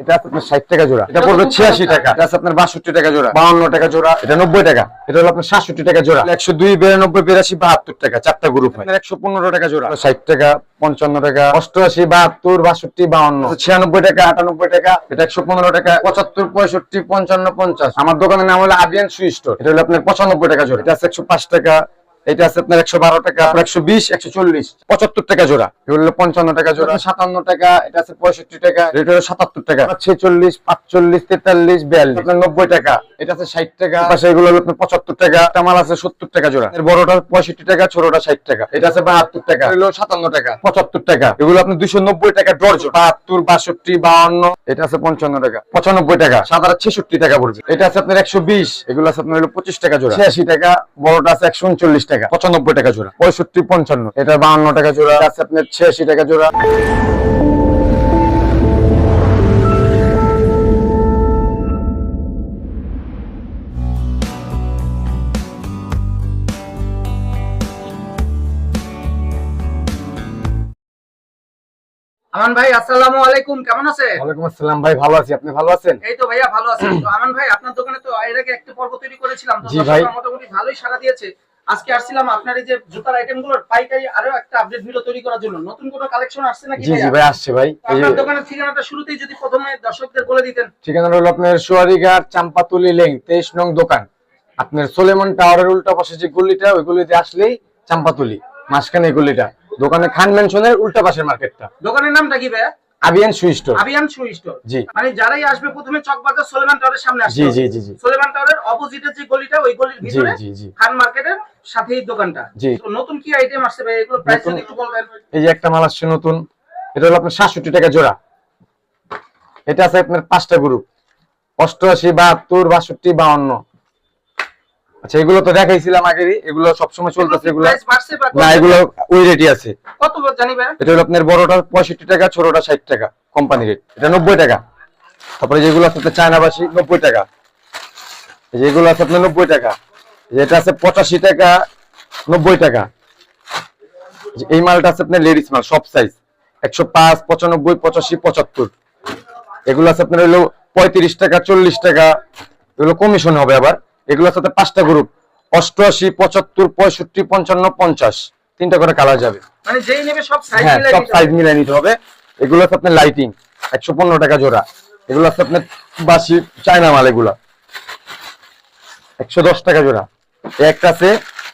এটা আপনার ষাট টাকা জোড়া। এটা পড়বে ছিয়াশি টাকা। এটা আপনার বাষট্টি টাকা জোড়া। বাউন্ন টাকা জোড়া। এটা নব্বই টাকা। এটা হলো আপনার সাতষট্টি টাকা জোড়া। একশো দুই বিরানব্বই বিরাশি বাহাত্তর টাকা। চারটা গ্রুপ হয়। একশো পনেরো টাকা জোড়া। ষাট টাকা পঞ্চান্ন টাকা। অষ্টআশি বাহাত্তর বাষট্টি বাউন্ন। ছিয়ানব্বই টাকা আটানব্বই টাকা। এটা একশো পনেরো টাকা পঁচাত্তর পঁয়ষট্টি পঞ্চান্ন পঞ্চাশ। আমার দোকানের নাম হলো আবিয়ান সুই স্টোর। এটা হলো আপনার পঁচানব্বই টাকা জোড়া। এটা একশো পাঁচ টাকা এটা আছে আপনার একশো বারো টাকা একশো বিশ একশো চল্লিশ পঁচাত্তর টাকা জোড়া। এগুলো হলো পঞ্চান্ন টাকা জোড়া। সাতান্ন টাকা এটা আছে পঁয়ষট্টি টাকা এটা হলো সাতাত্তর টাকা। ছেচল্লিশ পাঁচচল্লিশ তেতাল্লিশ বিয়াল্লিশ। আপনার নব্বই টাকা এটা আছে ষাট টাকা। পাশে এগুলো হলো আপনার পঁচাত্তর টাকা একটা মাল আছে সত্তর টাকা জোড়া। এর বড়টা পঁয়ষট্টি টাকা ছোটটা ষাট টাকা। এটা আছে বাহাত্তর টাকা এগুলো সাতান্ন টাকা। পঁচাত্তর টাকা। এগুলো আপনি দুশো নব্বই টাকা ডর্জন বাহাত্তর বাষট্টি বাহান্ন এটা আছে পঞ্চান্ন টাকা। পঁচানব্বই টাকা সাদারা ছেষট্টি টাকা পড়বে। এটা আছে আপনার একশো বিশ এগুলো আছে আপনার হলো পঁচিশ টাকা জোড়া। ছিয়াশি টাকা বড়টা আছে একশো উনচল্লিশ টাকা। পঁচানব্বই টাকা জোড়া। পঁয়ষট্টি পঞ্চান্ন। এটা বাহান্ন টাকা জোড়া। আছে আপনার ছিয়াশি টাকা জোড়া। আমান ভাই আসসালামু আলাইকুম। কেমন আছেন? ওয়ালাইকুম আসসালাম ভাই ভালো আছি। আপনি ভালো আছেন? এই তো ভাইয়া ভালো আছি। তো আমান ভাই আপনার দোকানে তো এর আগে একটা পর্ব তৈরি করেছিলাম। তো। মোটামুটি ভালোই সাড়া দিয়েছে। আজকে আসছিলাম আপনার এই যে জুতার আইটেমগুলোর পাইকারি আরও একটা আপডেট ভিডিও তৈরি করার জন্য। নতুন কোনো কালেকশন আসছে নাকি জি জি ভাই আসছে ভাই। আপনার দোকানের ঠিকানাটা শুরুতেই যদি প্রথমে দর্শকদের বলে দিতেন। ঠিকানা হলো আপনার সোয়ারিঘাট চাম্পাতুলি লেং তেইশ নং দোকান। আপনার সোলেমন টাওয়ারের উল্টা পাশে যে গলিটা ওই গলিতে আসলেই চাম্পাতুলি মাঝখানে এই গলিটা। দোকানে খান মেনশনের উল্টা পাশের মার্কেটটা। দোকানের নামটা কি ভাইয়া? আবিয়ান সুই স্টোর আবিয়ান শু স্টোর জি। মানে যারাই আসবে প্রথমে চকবাজার সোলেমান টাওয়ারের সামনে আসবে জি জি জি সোলেমান টাওয়ারের অপোজিটের যে গলিটা ওই গলির ভিতরে খান মার্কেটের সাথেই দোকানটা। জি। নতুন কি আইটেম আসছে ভাই? এগুলো প্রাইস যদি একটু বলবেন। এই যে একটা মাল আসছে নতুন এটা হলো আপনার সাতষট্টি টাকা জোড়া। এটা আছে আপনার পাঁচটা গ্রুপ অষ্টআশি বাহাত্তর বাষট্টি বাউন্ন। আচ্ছা এগুলো তো দেখাইছিলাম আগেরই। এগুলো সবসময় চলতেছে এগুলো বা না এগুলো ওই রেটই আছে। কত জানি ভাই। এটা হলো আপনার বড়টা পঁয়ষট্টি টাকা ছোটটা ষাট টাকা কোম্পানি রেট এটা নব্বই টাকা। তারপরে যেগুলো আছে আপনার চায়নাবাসী নব্বই টাকা। যেগুলো আছে আপনার নব্বই টাকা। যেটা আছে পঁচাশি টাকা নব্বই টাকা। এই মালটা আছে আপনার লেডিস মাল সব সাইজ একশো পাঁচ পঁচানব্বই পঁচাশি পঁচাত্তর। এগুলো আছে আপনার হলো পঁয়ত্রিশ টাকা চল্লিশ টাকা। এগুলো কমিশন হবে আবার। এগুলো আছে আপনার পাঁচটা গ্রুপ অষ্টআশি পঁচাত্তর পঁয়ষট্টি পঞ্চান্ন পঞ্চাশ। তিনটা করে কালার যাবে। মানে হ্যাঁ সব সাইজ। মিলাই নিতে হবে। এগুলো আছে আপনার লাইটিং একশো পনেরো টাকা জোড়া। এগুলো আছে আপনার বাসি চায়না মাল এগুলা। একশো দশ টাকা জোড়া। একটা আছে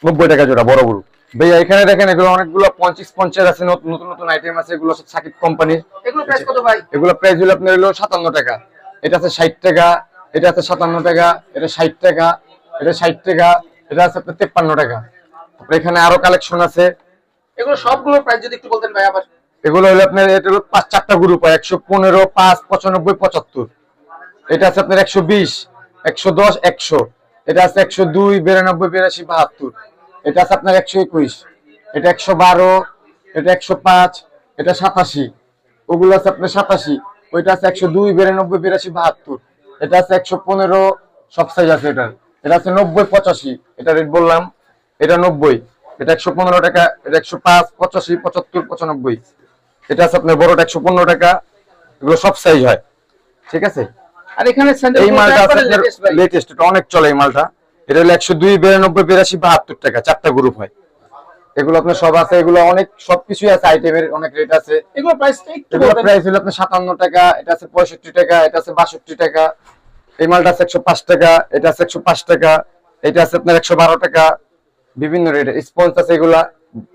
নব্বই টাকা জোড়া বড় বড় ভাইয়া এখানে দেখেন এগুলো অনেকগুলো পঞ্চাশ পঞ্চাশ আছে নতুন নতুন আইটেম আছে এগুলো সাকিব কোম্পানির এগুলো প্রাইস কত ভাই? এগুলো প্রাইস হলো আপনার হলো সাতান্ন টাকা। এটা আছে ষাট টাকা এটা আছে সাতান্ন টাকা এটা ষাট টাকা এটা ষাট টাকা এটা আছে আপনার তেপ্পান্ন টাকা। তারপরে এখানে আরও কালেকশন আছে। এগুলো সবগুলোর প্রাইস যদি একটু বলতেন ভাই আবার। এগুলো হলো আপনার এটা হলো পাঁচ চারটা গ্রুপ হয় একশো পনেরো পাঁচ পঁচানব্বই পঁচাত্তর। এটা আছে আপনার একশো বিশ একশো দশ একশো। এটা আছে একশো দুই, বিরানব্বই, বিরাশি, বাহাত্তর। এটা আছে আপনার একশো একুশ, এটা একশো বারো, এটা একশো পাঁচ, এটা সাতাশি। ওগুলো আছে আপনার সাতাশি, ওইটা আছে একশো দুই, বিরানব্বই, বিরাশি, বাহাত্তর। এটা আছে একশো পনেরো, সব সাইজ আছে এটার এটা আছে নব্বই, পঁচাশি, এটা রেট বললাম, এটা নব্বই। এটা একশো পনেরো টাকা, এটা একশো পাঁচ, পঁচাশি, পঁচাত্তর, পঁচানব্বই। এটা আছে আপনার বড়টা একশো পনেরো টাকা, এগুলো সব সাইজ হয়। ঠিক আছে? আর এখানে এই মালটা লেটেস্ট অনেক চলে এই মালটা। এটা হলো একশো দুই বিরানব্বই বিরাশি বাহাত্তর টাকা চারটা গ্রুপ হয়। এগুলো আপনার সব আছে এগুলো অনেক সবকিছুই আছে আইটেমের অনেক রেট আছে। এগুলো প্রাইস এগুলো প্রাইস হলো আপনার সাতান্ন টাকা এটা আছে পঁয়ষট্টি টাকা এটা আছে বাষট্টি টাকা। এই মালটা আছে একশো পাঁচ টাকা এটা আছে একশো পাঁচ টাকা এটা আছে আপনার একশো বারো টাকা। বিভিন্ন রেট স্পঞ্জ আছে এগুলা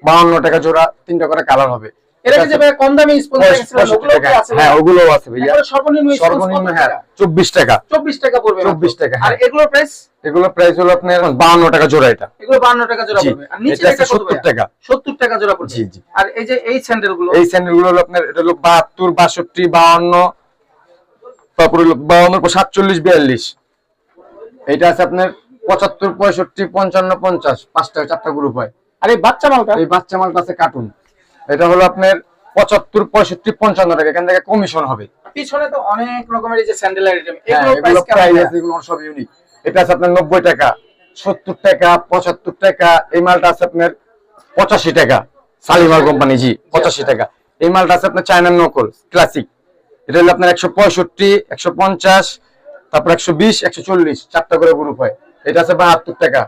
বাউন্ন টাকা জোড়া তিনটা করে কালার হবে। এর আগে যে ভাই কম দামি স্পঞ্জ পঁয়ষ- দেখছিলাম পঁয়ষট্টি ওগুলো কি আছে হ্যাঁ ওগুলো আছে ভাইয়া। সর্বনিম্ন সর্বনিম্ন হ্যাঁ টাকা? চব্বিশ টাকা। 24 টাকা পড়বে 24 টাকা, আর হ্যাঁ। এগুলোর প্রাইস এগুলো প্রাইস হলো আপনার বাউন্ন টাকা জোড়া এটা। এগুলো 52 টাকা জোড়া পড়বে। আর নিচে এটা আছে এটা কত 70 টাকা। 70 টাকা জোড়া পড়বে। জি, জি। আর এই যে এই স্যান্ডেলগুলো? এই স্যান্ডেলগুলো হলো আপনার এটা হলো বাহাত্তর বাষট্টি বাউন্ন তারপরে হলো বাউন্ন সাতচল্লিশ বিয়াল্লিশ। এটা আছে আপনার পঁচাত্তর পঁয়ষট্টি পঞ্চান্ন পঞ্চাশ পাঁচটা চারটা গ্রুপ হয়। আর এই বাচ্চা মালটা? এই বাচ্চা মালটা আছে কার্টুন এটা হলো আপনার পঁচাত্তর পঁয়ষট্টি পঞ্চান্ন টাকা। এখান থেকে কমিশন হবে। পিছনে তো অনেক রকমের যে স্যান্ডেল আইটেম এগুলো এগুলো প্রাইস কেমন প্রাইস ভাইয়া? আছে এগুলো সব ইউনিক এটা আছে আপনার নব্বই টাকা সত্তর টাকা পঁচাত্তর টাকা। এই মালটা আছে আপনার পঁচাশি টাকা। সালিমার কোম্পানি জি পঁচাশি টাকা। এই মালটা আছে আপনার চায়নার নকল ক্লাসিক এটা হলো আপনার একশো পঁয়ষট্টি একশো পঞ্চাশ তারপর একশো বিশ একশো চল্লিশ চারটা করে গ্রুপ হয়। এটা আছে বাহাত্তর টাকা।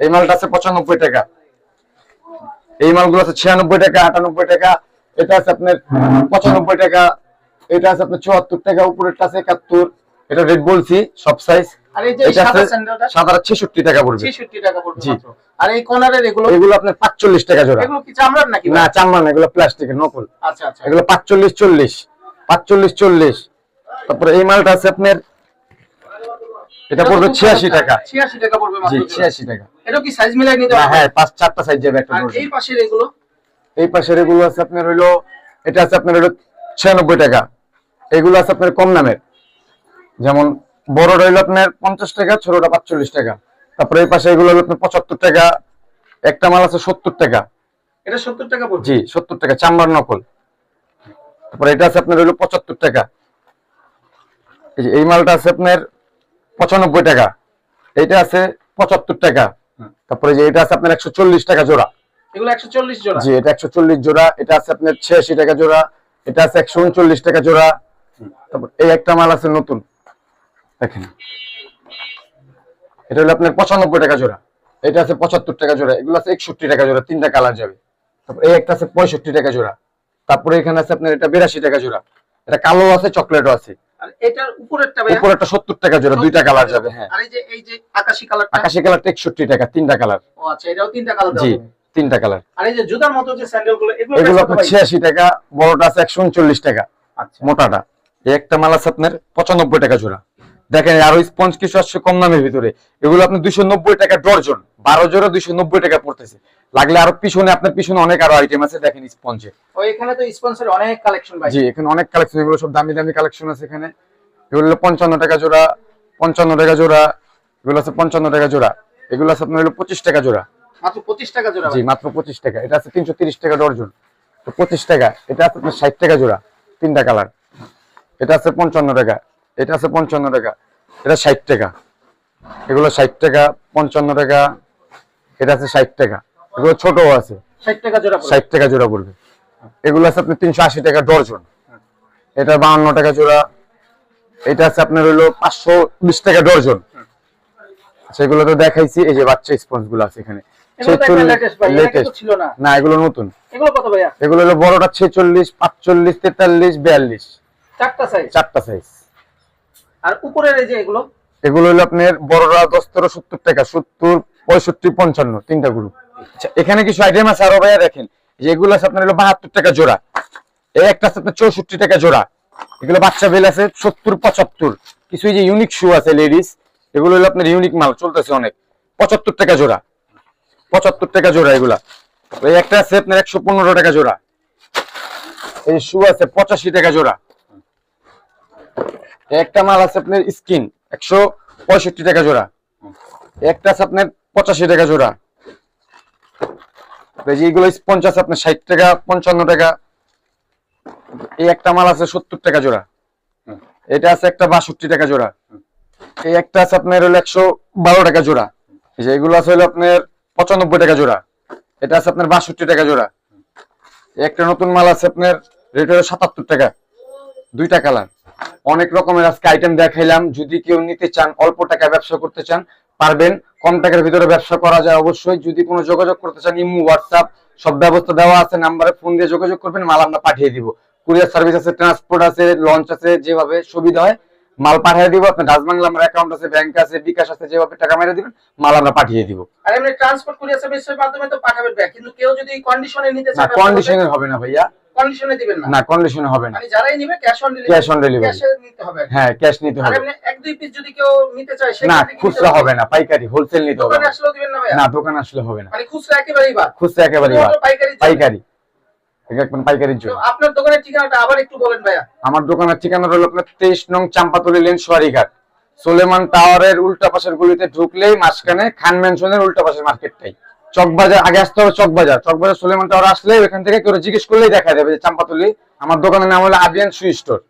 এই মালটা আছে পঁচানব্বই টাকা। এই মালগুলো আছে ছিয়ানব্বই টাকা আটানব্বই টাকা এটা আছে আপনার পঁচানব্বই টাকা এটা আছে আপনার চুয়াত্তর টাকা উপরেরটা আছে একাত্তর এটা রেট বলছি সব সাইজ টাকা পড়বে। টাকা পড়বে আর এই কর্নারের এগুলো? এগুলো আপনার পাঁচচল্লিশ টাকা জোড়া। এগুলো কি চামড়ার নাকি না চামড়া না এগুলো প্লাস্টিকের নকল। আচ্ছা আচ্ছা। এগুলো পাঁচচল্লিশ চল্লিশ পাঁচচল্লিশ চল্লিশ। তারপরে এই মালটা আছে আপনার এটা পড়বে ছিয়াশি টাকা। 86 টাকা পড়বে মাত্র ছিয়াশি টাকা। এটা কি সাইজ মিলাই নিতে হবে হ্যাঁ পাঁচ চারটা সাইজ যাবে একটা আর এই পাশের এগুলো? এই পাশের এগুলো আছে আপনার হইল এটা আছে আপনার হইল ছিয়ানব্বই টাকা। এগুলো আছে আপনার কম দামের। যেমন বড় রইল আপনার পঞ্চাশ টাকা ছোটটা পাঁচচল্লিশ টাকা। তারপরে এই পাশে এগুলো হলো আপনার পঁচাত্তর টাকা একটা মাল আছে সত্তর টাকা। এটা 70 টাকা পড়বে? জি সত্তর টাকা চামড়ার নকল। তারপরে এটা আছে আপনার হইল পঁচাত্তর টাকা। এই যে এই মালটা আছে আপনার পঁচানব্বই টাকা। এইটা আছে পঁচাত্তর টাকা। তারপরে যে এটা আছে আপনার একশো চল্লিশ টাকা জোড়া। এগুলো 140 জোড়া? জি এটা একশো চল্লিশ জোড়া। এটা আছে আপনার ছিয়াশি টাকা জোড়া। এটা আছে একশো উনচল্লিশ টাকা জোড়া। তারপর এই একটা মাল আছে নতুন। দেখেন। এটা হলো আপনার পঁচানব্বই টাকা জোড়া। এটা আছে পঁচাত্তর টাকা জোড়া। এগুলো আছে একষট্টি টাকা জোড়া। তিনটা কালার যাবে। তারপর এই একটা আছে পঁয়ষট্টি টাকা জোড়া। তারপরে এখানে আছে আপনার এটা বিরাশি টাকা জোড়া। এটা কালো আছে চকলেটও আছে। এটার উপরেরটা ভাইয়া উপর একটা মালা টাকা জোড়া দুইটা কালার যাবে হ্যাঁ। আর এই যে এই যে আকাশী কালারটা আকাশি কালারটা একষট্টি টাকা তিনটা কালার ও আচ্ছা এটাও তিনটা কালার জি তিনটা কালার আর এই যে জুতার মতো যে এগুলো টাকা বড়টা আছে একশো উনচল্লিশ টাকা আচ্ছা। মোটাটা। একটা মাল আছে আপনার পঁচানব্বই টাকা জোড়া। দেখেন আরও স্পঞ্জ কিছু আসছে কম দামের ভিতরে। এগুলো আপনার দুইশো নব্বই টাকা ডর্জন। বারো জোড়া দুইশো নব্বই টাকা পড়তেছে। লাগলে আরও পিছনে আপনার পিছনে অনেক আরও আইটেম আছে দেখেন স্পঞ্জে ও এখানে তো স্পন্সর অনেক কালেকশন জি এখানে অনেক কালেকশন এগুলো সব দামি দামি কালেকশন আছে এখানে। এগুলো হলো পঞ্চান্ন টাকা জোড়া পঞ্চান্ন টাকা জোড়া এগুলো আছে পঞ্চান্ন টাকা জোড়া। এগুলো আছে আপনার হলো পঁচিশ টাকা জোড়া। মাত্র 25 টাকা জোড়া জি মাত্র পঁচিশ টাকা। এটা আছে তিনশো তিরিশ টাকা ডর্জন। তো পঁচিশ টাকা এটা আছে আপনার ষাট টাকা জোড়া তিনটা কালার এটা আছে পঞ্চান্ন টাকা। এটা আছে পঞ্চান্ন টাকা এটা ষাট টাকা। এগুলো ষাট টাকা পঞ্চান্ন টাকা এটা আছে ষাট টাকা। এগুলো ছোটও আছে। 60 টাকা জোড়া পড়বে। ষাট টাকা জোড়া পড়বে। এগুলো আছে আপনার তিনশো আশি টাকা ডর্জন। এটা বাহান্ন টাকা জোড়া। এটা আছে আপনার হইল পাঁচশো বিশ টাকা ডর্জন। সেগুলো তো দেখাইছি এই যে বাচ্চা স্পঞ্জগুলো আছে এখানে। না। এগুলো নতুন। এগুলো এগুলো হলো বড়টা ছেচল্লিশ পাঁচচল্লিশ তেতাল্লিশ বিয়াল্লিশ। চারটা সাইজ চারটা সাইজ আর উপরের এই যে এগুলো? এগুলো হলো আপনার বড়রা দশ তেরো সত্তর টাকা সত্তর পঁয়ষট্টি পঞ্চান্ন তিনটা গ্রুপ আচ্ছা। এখানে কিছু আইটেম আছে আরও ভাইয়া দেখেন। যে এগুলো আছে আপনার হলো বাহাত্তর টাকা জোড়া। এই একটা আছে আপনার চৌষট্টি টাকা জোড়া। এগুলো বাচ্চা বেল আছে সত্তর পঁচাত্তর। কিছু এই যে ইউনিক শু আছে লেডিস এগুলো হলো আপনার ইউনিক মাল চলতেছে অনেক। পঁচাত্তর টাকা জোড়া। পঁচাত্তর টাকা জোড়া এগুলা। এই একটা আছে আপনার একশো পনেরো টাকা জোড়া। এই শু আছে পঁচাশি টাকা জোড়া। একটা মাল আছে আপনার স্কিন, একশো পঁয়ষট্টি টাকা জোড়া। একটা আছে আপনার পঁচাশি টাকা জোড়া। এই যে এগুলো স্পঞ্জ আছে আপনার ষাট টাকা, পঞ্চান্ন টাকা। এই একটা মাল আছে সত্তর টাকা জোড়া। এটা আছে একটা বাষট্টি টাকা জোড়া। এই একটা আছে আপনার হলো একশো বারো টাকা জোড়া। এই যে এগুলো আছে হলো আপনার পঁচানব্বই টাকা জোড়া। এটা আছে আপনার বাষট্টি টাকা জোড়া। একটা নতুন মাল আছে আপনার রেট হলো সাতাত্তর টাকা। দুইটা কালার। অনেক রকমের আজকে আইটেম দেখাইলাম। যদি কেউ নিতে চান, অল্প টাকায় ব্যবসা করতে চান, পারবেন। কম টাকার ভিতরে ব্যবসা করা যায় অবশ্যই। যদি কোনো যোগাযোগ করতে চান, ইমু হোয়াটসঅ্যাপ সব ব্যবস্থা দেওয়া আছে, নাম্বারে ফোন দিয়ে যোগাযোগ করবেন, মাল আমরা পাঠিয়ে দিব। কুরিয়ার সার্ভিস আছে, ট্রান্সপোর্ট আছে, লঞ্চ আছে, যেভাবে সুবিধা হয় মাল পাঠিয়ে দিব আপনার ডাচবাংলা আমার অ্যাকাউন্ট আছে ব্যাংক আছে বিকাশ আছে যেভাবে টাকা মেরে দিবেন মাল আমরা পাঠিয়ে দিব। আর এমনি ট্রান্সপোর্ট কুরিয়ার সার্ভিসের মাধ্যমে তো পাঠাবেন ব্যাগ কিন্তু কেউ যদি কন্ডিশনে নিতে না চায় কন্ডিশনের হবে না ভাইয়া। কন্ডিশনে দিবেন না। না কন্ডিশনে হবে না। মানে যারাই নিবে cash on delivery Cash on delivery। ক্যাশে নিতে হবে। হ্যাঁ ক্যাশ নিতে আর হবে। এমনি এক দুই পিস যদি কেউ নিতে চায় না খুচরা হবে না পাইকারি হোলসেল নিতে হবে দোকানে আসলেও দিবেন না ভাইয়া। না দোকান আসলে হবে না। মানে খুচরা একেবারেই বাদ। খুচরা একেবারেই শুধুমাত্র পাইকারি পাইকারি। এটা পাইকারির জন্য। আপনার দোকানের ঠিকানাটা আবার একটু বলেন ভাইয়া। আমার দোকানের ঠিকানা হলো আপনার তেইশ নং চাম্পাতলি লেন সোয়ারিঘাট। সোলেমান টাওয়ারের উল্টা পাশের গলিতে ঢুকলেই মাঝখানে খান ম্যানশনের উল্টা পাশের মার্কেটটাই। চকবাজার আগে আসতে হবে চকবাজার। চকবাজার সোলেমান টাওয়ার আসলে ওখান থেকে কেউ জিজ্ঞেস করলেই দেখা যাবে যে চাম্পাতলি আমার দোকানের নাম হলো আবিয়ান সুই স্টোর